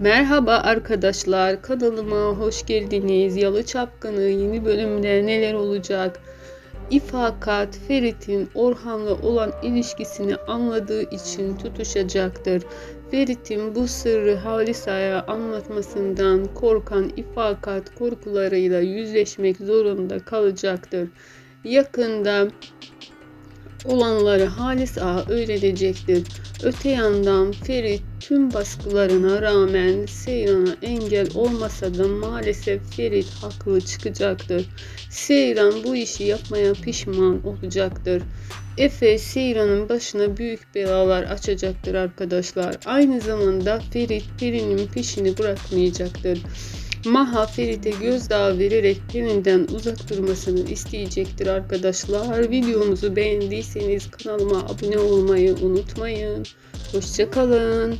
Merhaba arkadaşlar, kanalıma hoş geldiniz. Yalı Çapkını yeni bölümde neler olacak? İfakat, Ferit'in Orhan'la olan ilişkisini anladığı için tutuşacaktır. Ferit'in bu sırrı Halisa'ya anlatmasından korkan İfakat korkularıyla yüzleşmek zorunda kalacaktır. Yakında olanları Halis Ağa öğrenecektir. Öte yandan Ferit tüm baskılarına rağmen Seyran'a engel olmasa da maalesef Ferit haklı çıkacaktır. Seyran bu işi yapmaya pişman olacaktır. Efe Seyran'ın başına büyük belalar açacaktır arkadaşlar. Aynı zamanda Ferit Peri'nin peşini bırakmayacaktır. Maha Ferit'e gözdağı vererek Peri'nden uzak durmasını isteyecektir arkadaşlar. Videomuzu beğendiyseniz kanalıma abone olmayı unutmayın. Hoşçakalın.